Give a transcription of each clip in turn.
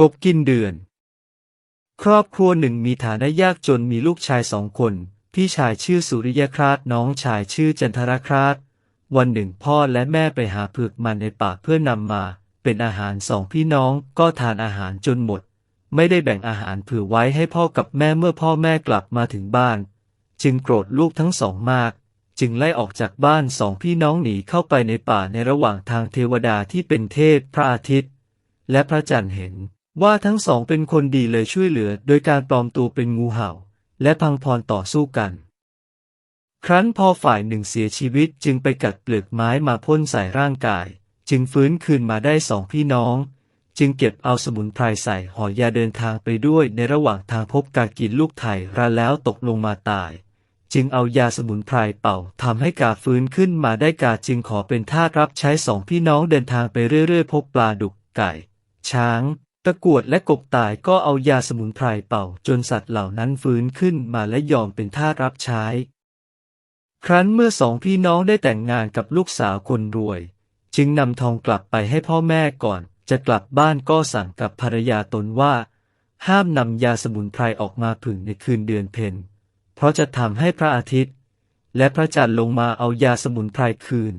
กบกินเดือน ครอบครัวหนึ่งมีฐานะยากจนมีลูกชายสองคน พี่ชายชื่อสุริยคราชน้องชายชื่อจันทรคราชวันหนึ่งพ่อและแม่ไปหาเผือกมันในป่าเพื่อนำมา เป็นอาหารสองพี่น้องก็ทานอาหารจนหมด ไม่ได้แบ่งอาหารเผื่อไว้ให้พ่อกับแม่เมื่อพ่อแม่กลับมาถึงบ้าน จึงโกรธลูกทั้งสองมาก จึงไล่ออกจากบ้านสองพี่น้องหนีเข้าไปในป่าในระหว่างทางเทวดาที่เป็นเทพพระอาทิตย์ และพระจันทร์เห็น ว่าทั้งสองเป็นคนดีเลยช่วยเหลือ โดยการปลอมตัวเป็นงูเห่า และพังพรต่อสู้กัน ครั้นพอฝ่ายหนึ่งเสียชีวิตจึงไปกัดเปลือกไม้มาพ่นใส่ร่างกาย จึงฟื้นคืนมาได้สองพี่น้อง จึงเก็บเอาสมุนไพรใส่ห่อยาเดินทางไปด้วยในระหว่างทางพบกากินลูกไถ่ระแล้วตกลงมาตาย จึงเอายาสมุนไพรเป่าทำให้กาฟื้นขึ้นมาได้กาจึงขอเป็นทาสรับใช้สองพี่น้องเดินทางไปเรื่อยๆ พบปลาดุกไก่ ช้าง ตะกรวดและกบตายก็เอายาสมุนไพรเป่าจนสัตว์เหล่านั้นฟื้นขึ้นมาและยอมเป็นท่ารับใช้ ครั้นเมื่อสองพี่น้องได้แต่งงานกับลูกสาวคนรวย จึงนำทองกลับไปให้พ่อแม่ก่อน จะกลับบ้านก็สั่งกับภรรยาตนว่า ห้ามนำยาสมุนไพรออกมาผึ่งในคืนเดือนเพ็ญเพราะจะทำให้พระอาทิตย์ และพระจันทร์ลงมาเอายาสมุนไพรคืน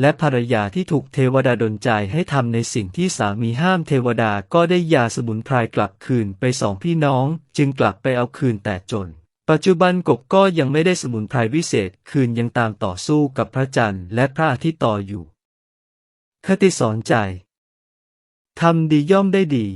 และภรรยาที่ถูกเทวดาดลใจให้ทำในสิ่งที่สามีห้ามเทวดาก็ได้ยาสมุนไพรกลับคืนไปสองพี่น้อง จึงกลับไปเอาคืนแต่จน ปัจจุบันกบก็ยังไม่ได้สมุนไพรวิเศษคืนยังตามต่อสู้กับพระจันทร์และพระอาทิตย์ต่ออยู่ คติสอนใจทำดีย่อมได้ดี